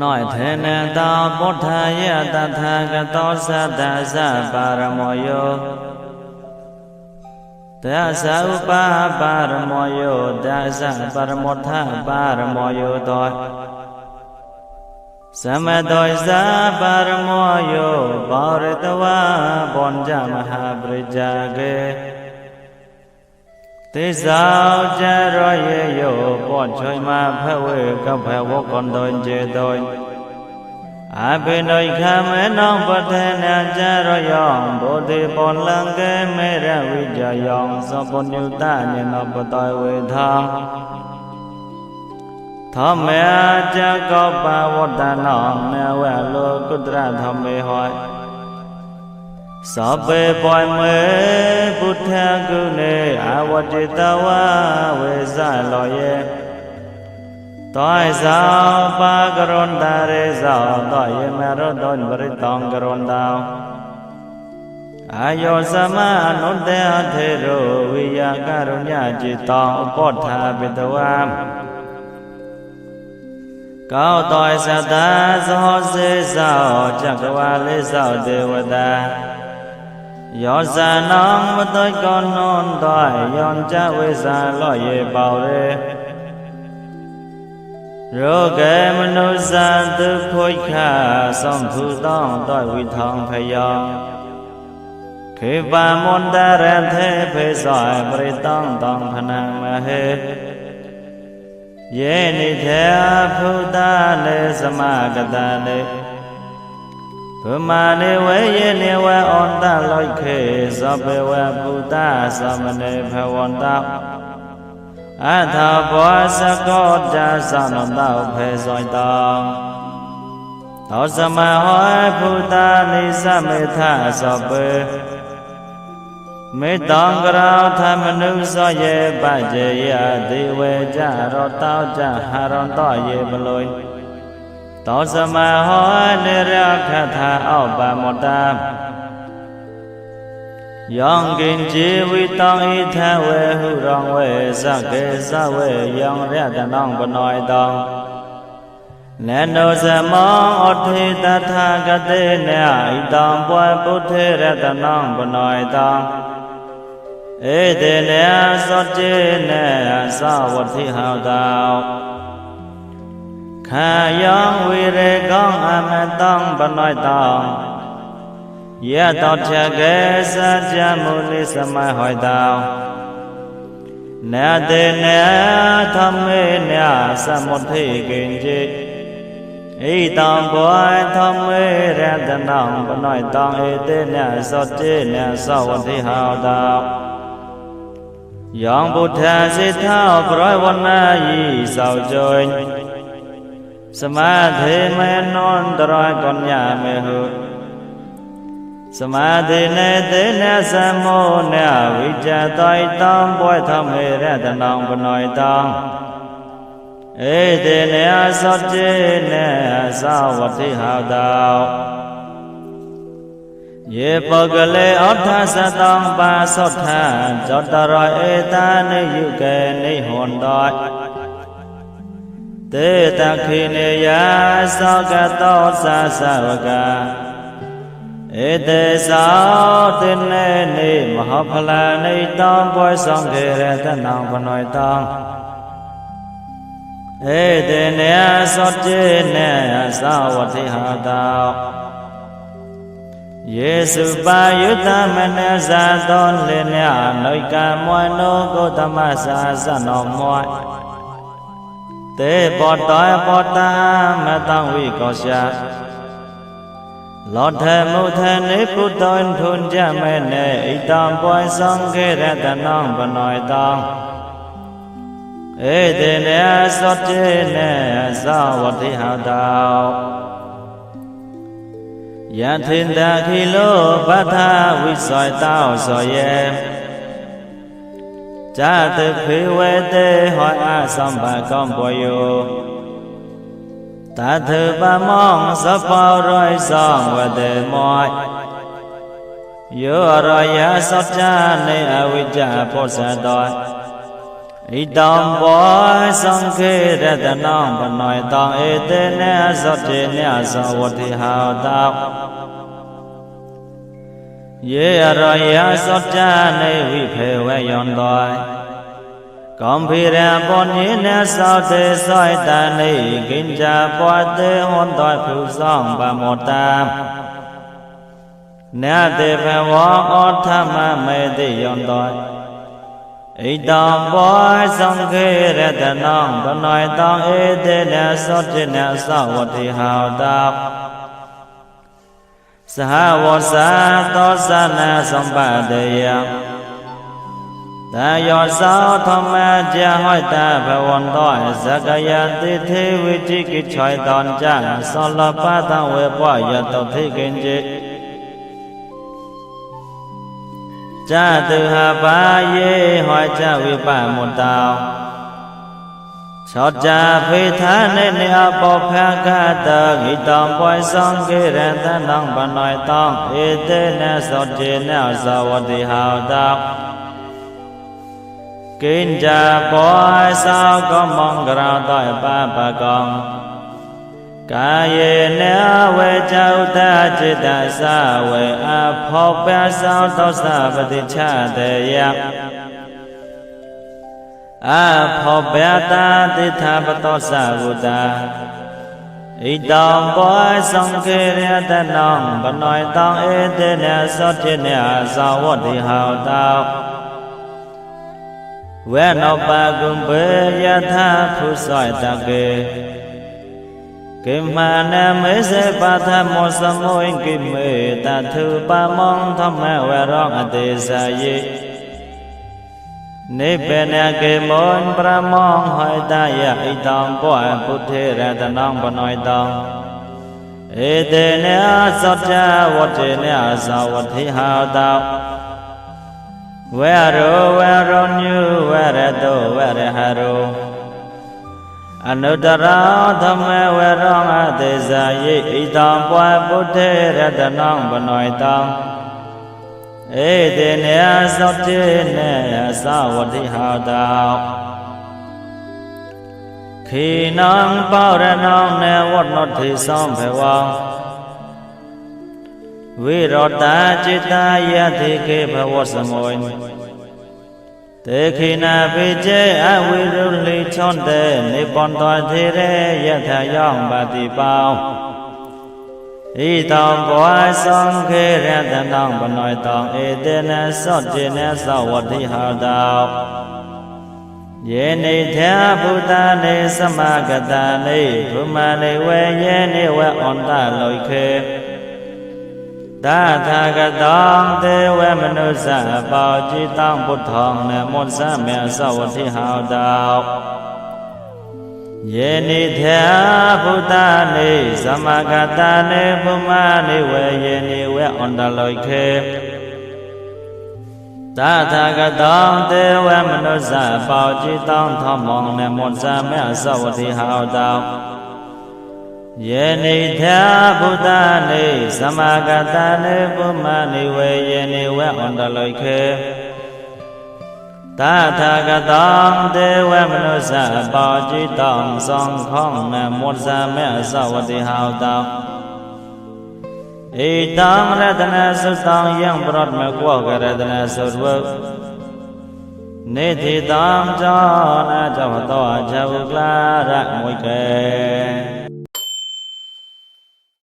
နောထေနတောပုဋ္ဌာယတထာဂတောသတ္တသပါရမောယောတသဥပါပါရမောယောတ သပရမောထပါရမောယောတောသမတောဇာပါရမောယောဘောရတဝဘောဉ္ဇမဟာပရိဇာကေသေဇောจရောယေယောပောချွိမဖဝေကဖဝကွန်တုံเจတုံအဘိနိုခမေနောပထေနจရောယောဘုဒိပောလံကေမေရဝိจယောသောပုညုတညနောပတဝေသံသောမေအจကောပဝတ္တနောမေဝလောကုတ္တရသမေဟော သောပေပွိုင်မေဘုထကုနေအဝတိတဝဝေဇလောယေတောဣဇောပါကရွန်တာရေဇောတောယေမရတောပရိတောင်ကရွန်တောအာယောသမအနုတ္တအထေရောဝိယကရုညจิตတောဥပောထာပိတဝံကောတောသတ္တဇောစေဇောจักဝါလေးဇောဒေဝတာ ယောဇာနံမတုတ်ကောနွန်တော်ယောကြဝိဇာလောရေပေါရေရောကေမနုဇာတုခွိခသောဖူတောတော်ဝိထောင်ဖယောခေပမွန်တရထေဖေသောပရိတံတံခဏမဟေယေနိထေဖုဒလေသမဂတလေ ဗမာနေဝေယေနေဝေဩန္တလောခေသဗ္ဗဝေပုတ္တသမနေဘဝန္တအထာဘောစကောတသနန္တောဖေဇောတောသောသမဟောဖုတနိသမေထသောပေမေတ္တံကရောသမနုသောယေပကြေယဒေဝေကြရောတောကြဟရံတောယေမလွိ သောသမဟောနိရခထာအောပမတ္တယောင်ကင်ជីဝိတောဣထဝေဟုရောဝေသကေသဝေယောင်ရတနောပနောယတောနေနောဇမောအထေတထာဂတေနေဣတံပွေပုထေရတနောပနောယတောဧတေနေသောတေနေသဝတိဟောတော ခာယောဝိရေကောင်းအမတောင်းပနောတောယတောထကေစကြမုနိသမဟောတောနတေနသမေနသမုထေကင်จิဣတံဘောသမေရတနံပနောတောဧတေနသောတေနသောဝတိဟောတောယောံဗုဒ္ဓစေထောပရဝနာယီသောကြွင် สมาธิเมนนตรายกัญญาเมหุสมาธิเนเตนะสมโมเนวิจตอยตังป่วยทำให้ระตนังปนอยตังเอเตเนสัจเจเนสาวัติหาดาวเยปกเลอัฏฐสตังปาสัทธาจตรอย တေတခိနေယသောကတောသာသဝကဧတေသောတိနေနေမဟာဖလာနေတောပွဲဆောင်ခေရတနံပနွေတောဧတေနေသောတေနေသဝတိဟာတောယေစုပါယုတမနဇာသောလင်မြနုကမွနုဂௌတမသာသနောမွိ တေပောတပောတမတံဝိကောရှာလောထမုထနေပုတ္တံထွန်ကြမဲနေဣတံပွိုင်းဆောင်ခေရတနံပနောယတံဧတေနေသောတေနေသဝတိဟတောယထင်တခိလောပထဝိသောတောသောယေ ဇာတဖေဝတေဟောအသမ္ပကောင်းပေါ်ယောတသပမောသပောရိသောဝတေမောယောရယသတ္တနေအဝိကြပောဇတောဧဣတံဘောသံခေရတနံပနွေတံဧတေနသောတေနသဝတိဟာတော ယေရယောသောတနေဝိဖေဝယံတောကောင်းဖိရဘောနိနသောတေသောတနေကိဉ္ဇပွားတေဟွန်တောဖုဆောင်ဗမောတံနတေဘဝဩထမမေတိယံတောဣတံဘောသံခေရတနံဘနွေတံဧတေနသောတိနသဝတိဟာတော สหวสาตสนาสัมปเดยะตายอสาวธรรมะจะห้อยตาพวันต่อยสักยะติเทวิจิกิชอยตอนจังสลปะทังเวปอยตทิกินจิจะตือหาปาเยห้อยจะวิปะมุตตาว သောတာဖေသာနေနေအပောဖကတဂိတံပွိုင်ဆောင်ကေရတန်တံပနှိုင်တံဧတေနသောတေနဇဝတိဟောတကိဉ္ဇပောသောကမောင်ကရတပပကံကာယေနဝေဇောတจิตတသဝေအဖောပသောသောပတိချတေယ အဖောပတာတိထာပတောသဝုတာဣတံဘောသံခေရတနံဘနွေတံဧတေနသောတိနေသဝတိဟောတောဝေနောပကုံဘေယထာဖုသောတကေကိမနမေစေပါသမောစမောကိမေတထုပမောသမဝရောအတေဇာယေ နိဗ္ဗာနကေမောပရမောဟိတယဣတံဘောပုထေရတနံဘနွိတံဧတေနသတ္တဝတေနသဝတိဟာတောဝေရောဝေရောညုဝရတောဝရဟရောအနုတ္တရာသမဝရောငသေဇာယေဣတံပွားပုထေရတနံဘနွိတံ ဧတေနယသောတေနေသဝတိဟာတောခေနံပောရဏံနေဝတ္နောတိသံဘဝံဝိရောတာจิตာယတိကေဘဝစမောတေခိနာပိကျေအဝိရုလိချွန်တေနိပွန်တော်သေးရယထယောင်ပါတိပေါ ဣတံဘောသံခေရတနံဘနောတံဧတေနသောတိနသောဝတိဟာတောယေနိထေဘုဒ္ဓနေသမဂတနေဘုမနေဝေယေနိဝေအန္တလောခေသာသာကတံသေဝမနုဿအပေါจิตံဘုထောင်နမောဇမေသဝတိဟာတော ယေနိထေဘုဒ္ဓနေသမဂတနေဘုမနေဝေယေနိဝေဩန္တလောခေသာသာကတောသေဝမနုဿပေါจิตံသမောနမောသမေသဝတိဟောတောယေနိထာဘုဒ္ဓနေသမဂတနေပုမနိဝေယေနိဝေဩန္တလောခေ သာထာဂတံဒေဝမနုဿပေါจิตံသံခောနမောဇမေသဝတိဟောတောဣတံရတနသုတံယံပရတမကောကရတနသုဝနေတိတံဇာနာဇဝတောအဇဝကလာရမွိကေ